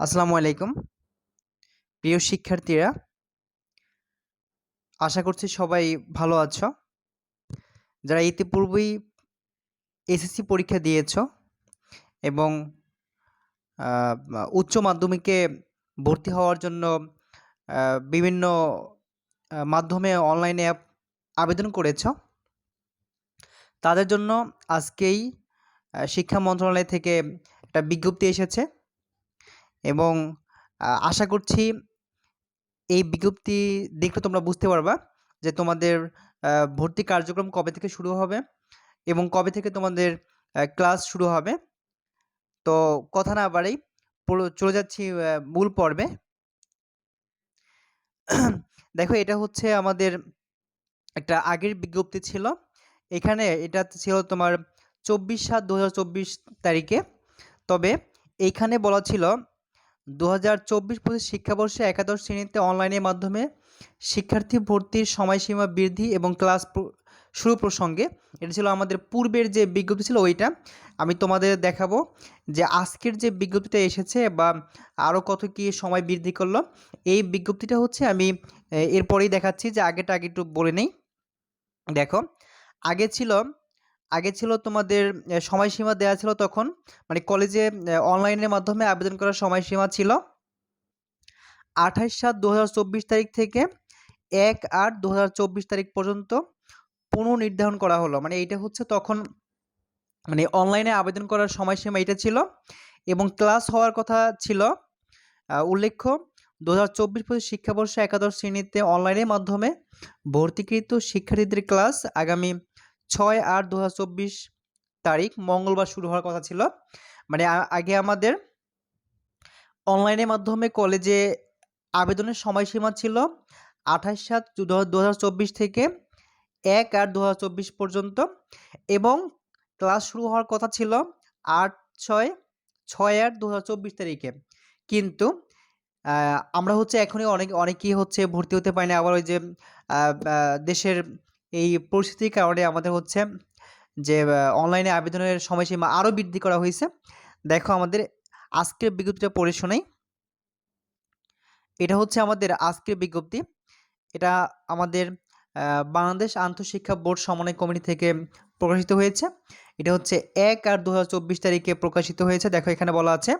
আসসালামু আলাইকুম। প্রিয় শিক্ষার্থীরা, আশা করছি সবাই ভালো আছো। যারা ইতিপূর্বেই এসএসসি পরীক্ষা দিয়েছ এবং উচ্চ মাধ্যমিকে ভর্তি হওয়ার জন্য বিভিন্ন মাধ্যমে অনলাইনে অ্যাপ আবেদন করেছ, তাদের জন্য আজকেই শিক্ষা মন্ত্রণালয় থেকে একটা বিজ্ঞপ্তি এসেছে। এবং আশা করছি এই বিজ্ঞপ্তি দেখলে তোমরা বুঝতে পারবা যে তোমাদের ভর্তি কার্যক্রম কবে থেকে শুরু হবে এবং কবে থেকে তোমাদের ক্লাস শুরু হবে। তো কথা না বাড়াই চলে যাচ্ছি মূল পর্বে। দেখো এটা হচ্ছে আমাদের একটা আগের বিজ্ঞপ্তি ছিল। এখানে এটা ছিল তোমার চব্বিশ সাত দু তারিখে। তবে এইখানে বলা ছিল দু হাজার চব্বিশ শিক্ষাবর্ষে একাদশ শ্রেণীতে অনলাইনের মাধ্যমে শিক্ষার্থী ভর্তির সময়সীমা বৃদ্ধি এবং ক্লাস শুরু প্রসঙ্গে এটা ছিল আমাদের পূর্বের যে বিজ্ঞপ্তি ছিল ওইটা। আমি তোমাদের দেখাবো যে আজকের যে বিজ্ঞপ্তিটা এসেছে বা আরও কত কি সময় বৃদ্ধি করল, এই বিজ্ঞপ্তিটা হচ্ছে আমি এরপরেই দেখাচ্ছি যে আগেটা আগে একটু বলে নেই। দেখো, আগে ছিল আগে ছিল তোমাদের সময়সীমা দেওয়া ছিল তখন? মানে কলেজে অনলাইনের মাধ্যমে আবেদন করার সময়সীমা ছিল আঠাশ সাত দু তারিখ থেকে এক আট দু তারিখ পর্যন্ত পুনর্নির্ধারণ করা হলো। মানে এইটা হচ্ছে তখন মানে অনলাইনে আবেদন করার সময়সীমা এটা ছিল এবং ক্লাস হওয়ার কথা ছিল উল্লেখ্য দু হাজার চব্বিশ পঁচিশ শিক্ষাবর্ষে একাদশ শ্রেণীতে অনলাইনের মাধ্যমে ভর্তিকৃত শিক্ষার্থীদের ক্লাস আগামী ছয় আট দু তারিখ মঙ্গলবার শুরু হওয়ার কথা ছিল। মানে আগে আমাদের অনলাইনের মাধ্যমে কলেজে আবেদনের সময়সীমা ছিল আঠাশ সাত দু থেকে এক আট দু পর্যন্ত এবং ক্লাস শুরু হওয়ার কথা ছিল আট ছয় ছয় আট দু তারিখে। কিন্তু আমরা হচ্ছে এখনই অনেক, অনেকেই হচ্ছে ভর্তি হতে পারি না আবার ওই যে দেশের এই পরিস্থিতির কারণে আমাদের হচ্ছে যে অনলাইনে আবেদনের সময়সীমা আরও বৃদ্ধি করা হয়েছে। দেখো আমাদের আজকের বিজ্ঞপ্তিটা পড়ে শোনাই। এটা হচ্ছে আমাদের আজকের বিজ্ঞপ্তি। এটা আমাদের বাংলাদেশ আন্তঃশিক্ষা বোর্ড সমন্বয় কমিটি থেকে প্রকাশিত হয়েছে। এটা হচ্ছে এক আর দু হাজার চব্বিশ তারিখে প্রকাশিত হয়েছে। দেখো এখানে বলা আছে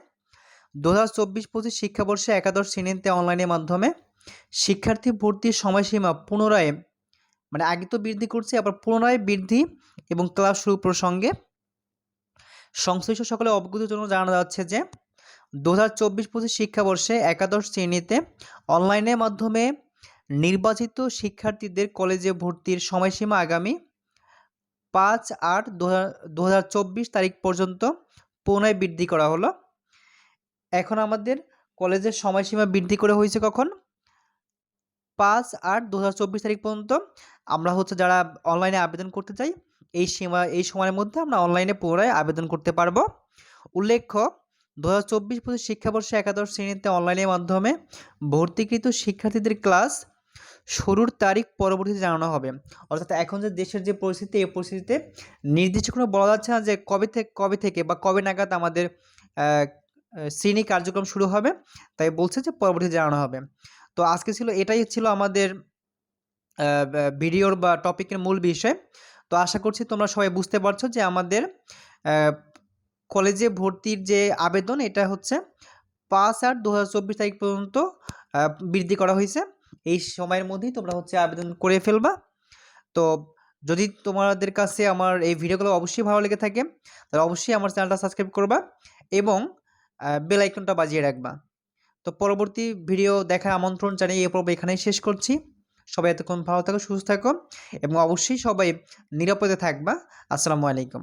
দু হাজার চব্বিশ পঁচিশ শিক্ষাবর্ষে একাদশ শ্রেণীতে অনলাইনের মাধ্যমে শিক্ষার্থী ভর্তির সময়সীমা পুনরায় মানে আগে তো বৃদ্ধি করছে, আবার পুনরায় বৃদ্ধি এবং ক্লাস শুরু প্রসঙ্গে। সংশ্লিষ্ট সকলে অবগতির জন্য জানানো যাচ্ছে যে দু হাজার চব্বিশ পঁচিশ শিক্ষাবর্ষে একাদশ শ্রেণীতে অনলাইনের মাধ্যমে নির্বাচিত শিক্ষার্থীদের কলেজে ভর্তির সময়সীমা আগামী পাঁচ আট দু হাজার চব্বিশ তারিখ পর্যন্ত পুনরায় বৃদ্ধি করা হলো। এখন আমাদের কলেজের সময়সীমা বৃদ্ধি করে হয়েছে কখন? পাঁচ আট দু তারিখ পর্যন্ত আমরা হচ্ছে যারা অনলাইনে আবেদন করতে চাই, এই সীমা, এই সময়ের মধ্যে আমরা অনলাইনে পুনরায় আবেদন করতে পারব। উল্লেখ্য দু হাজার চব্বিশ পঁচিশ শিক্ষাবর্ষে একাদশ শ্রেণীতে অনলাইনের মাধ্যমে ভর্তিকৃত শিক্ষার্থীদের ক্লাস শুরুর তারিখ পরবর্তীতে জানানো হবে। অর্থাৎ এখন যে দেশের যে পরিস্থিতি, এই পরিস্থিতিতে নির্দিষ্ট কোনো বলা যাচ্ছে না যে কবে থেকে কবে থেকে বা কবে নাগাদ আমাদের শ্রেণি কার্যক্রম শুরু হবে। তাই বলছে যে পরবর্তীতে জানানো হবে। তো আজকে ছিল, এটাই ছিল আমাদের ভিডিওর বা টপিকের মূল বিষয়। তো আশা করছি তোমরা সবাই বুঝতে পারছ যে আমাদের কলেজে ভর্তির যে আবেদন, এটা হচ্ছে পাঁচ আট দু তারিখ পর্যন্ত বৃদ্ধি করা হয়েছে। এই সময়ের মধ্যেই তোমরা হচ্ছে আবেদন করে ফেলবা। তো যদি তোমাদের কাছে আমার এই ভিডিওগুলো অবশ্যই ভালো লেগে থাকে, তাহলে অবশ্যই আমার চ্যানেলটা সাবস্ক্রাইব করবা এবং বেল আইকনটা বাজিয়ে রাখবা। তো পরবর্তী ভিডিও দেখার আমন্ত্রণ জানিয়ে এই পর্ব এখানেই শেষ করছি। সবাই এতক্ষণ ভালো থাকো, সুস্থ থাকো এবং অবশ্যই সবাই নিরাপদে থাকবা। আসসালামু আলাইকুম।